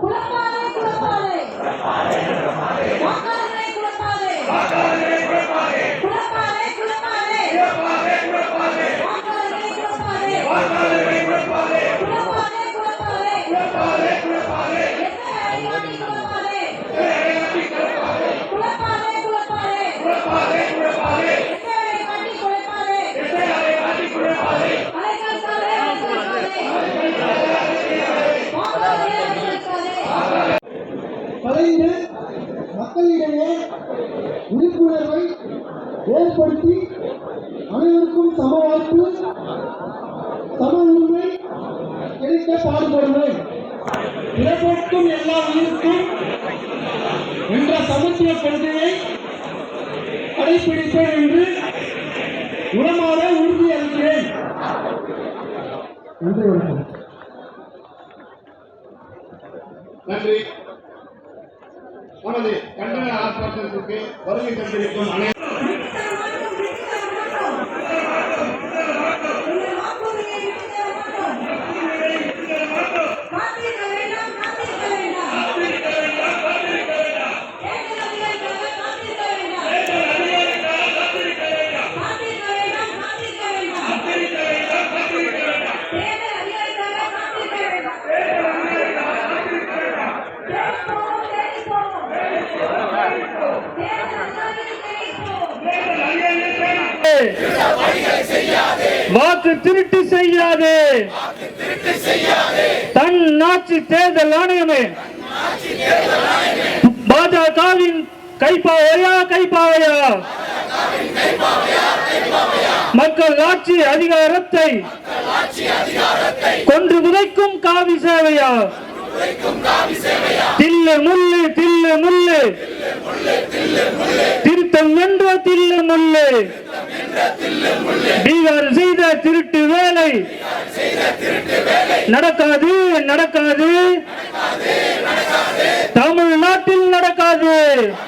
குழப்பாதே குழப்பாதே குழப்பாதே குழப்பாதே வரைந்து மக்களிடையே விழிப்புணர்வை ஏற்படுத்தி அனைவருக்கும் சம வாய்ப்பு சம உரிமை கிடைக்க பாடுபடுவேன் பிறப்போக்கும் எல்லா உயிருக்கும் என்ற சமத்துவ கொள்கையை கடைபிடிப்பேன் என்று உளமாற உறுதி அளிக்கிறேன். நன்றி வணக்கம் நன்றி. நமது கண்டன ஆர்ப்பாட்டத்திற்கு வருகை தந்திருக்கும் அனைத்து வாக்கு திருட்டு செய்யாதே. தன் ஆட்சி தேர்தல் ஆணையமே. பாஜகவின் கைப்பாவையா கைப்பாவையா? மக்கள் ஆட்சி அதிகாரத்தை கொன்று புதைக்கும் காவி சேவையா? தில்லு முள்ளு தில்லு முள்ளு. திருத்தம் என்ற தில்லு முள்ளு. பீகார் செய்த திருட்டு வேலை. நடக்காது நடக்காது. தமிழ்நாட்டில் நடக்காது.